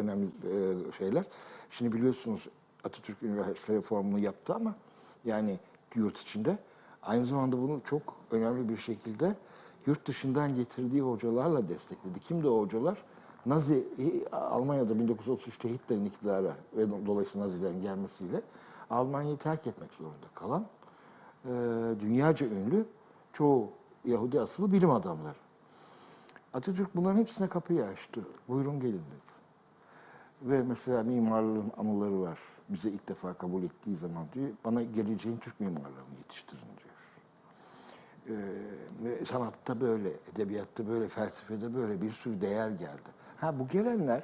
önemli e, şeyler. Şimdi biliyorsunuz Atatürk üniversite reformunu yaptı ama yani yurt içinde aynı zamanda bunu çok önemli bir şekilde yurt dışından getirdiği hocalarla destekledi. Kimdi o hocalar? Nazi Almanya'da 1933'te Hitler'in iktidara ve dolayısıyla Nazilerin gelmesiyle Almanya'yı terk etmek zorunda kalan e, dünyaca ünlü çoğu Yahudi asıllı bilim adamları. Atatürk bunların hepsine kapıyı açtı. Buyurun gelin dedi. Ve mesela mimarlığın anıları var. Bize ilk defa kabul ettiği zaman diyor, bana geleceğin Türk mimarlarını yetiştirin diyor. Ee, sanatta böyle, edebiyatta böyle, felsefede böyle bir sürü değer geldi. Ha bu gelenler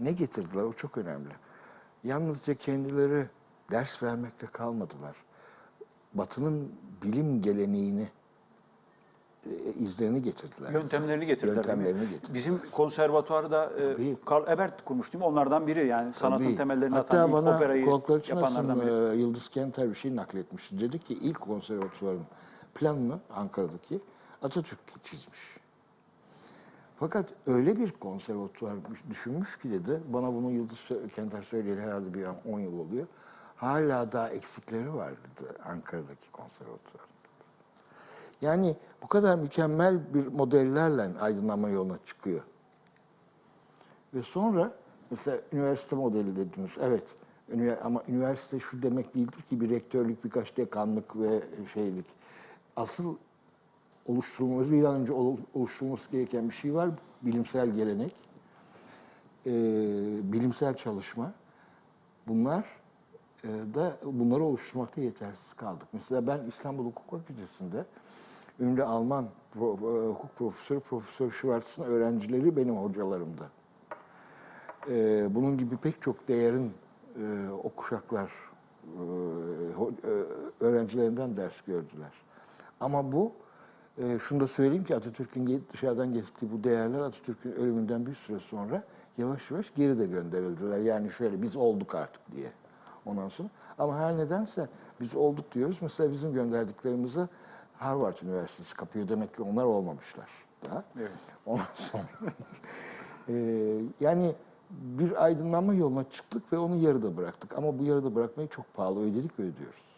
ne getirdiler o çok önemli. Yalnızca kendileri ders vermekle kalmadılar. Batı'nın bilim geleneğini, izlerini getirdiler. Yöntemlerini getirdiler. Yöntemlerini getirdiler. Bizim konservatuarda e. Karl Ebert kurmuş değil mi? Onlardan biri yani sanatın Tabii. temellerini Hatta atan bana operayı yapanlardan biri. e, Yıldız Kenter bir şey nakletmişti. Dedi ki ilk konservatuvarın planını Ankara'daki Atatürk çizmiş. Fakat öyle bir konservatuvar düşünmüş ki dedi, bana bunu Yıldız Kenter söyleyeli herhalde bir 10 yıl oluyor. Hala daha eksikleri var dedi Ankara'daki konservatuvar. Yani bu kadar mükemmel bir modellerle aydınlanma yoluna çıkıyor. Ve sonra mesela üniversite modeli dediniz. Evet. Ama üniversite şu demek değildir ki bir rektörlük, birkaç dekanlık ve şeylik. Asıl oluşturulması, bir an önce ol- oluşturulması gereken bir şey var. Bilimsel gelenek, bilimsel çalışma. Bunlar da bunları oluşturmakta yetersiz kaldık. Mesela ben İstanbul Hukuk Fakültesi'nde ünlü Alman e, hukuk profesörü Profesör Schwartz'ın öğrencileri benim hocalarımdı. Ee, bunun gibi pek çok değerin e, o kuşaklar e, e, öğrencilerinden ders gördüler. Ama bu, e, şunu da söyleyeyim ki Atatürk'ün dışarıdan getirdiği bu değerler Atatürk'ün ölümünden bir süre sonra yavaş yavaş geri de gönderildiler. Yani şöyle biz olduk artık diye ondan sonra. Ama her nedense biz olduk diyoruz. Mesela bizim gönderdiklerimizi Harvard Üniversitesi kapıyor. Demek ki onlar olmamışlar daha. Evet. Ondan sonra Ee, yani bir aydınlanma yoluna çıktık ve onu yarıda bıraktık. Ama bu yarıda bırakmayı çok pahalı ödedik ve ödüyoruz.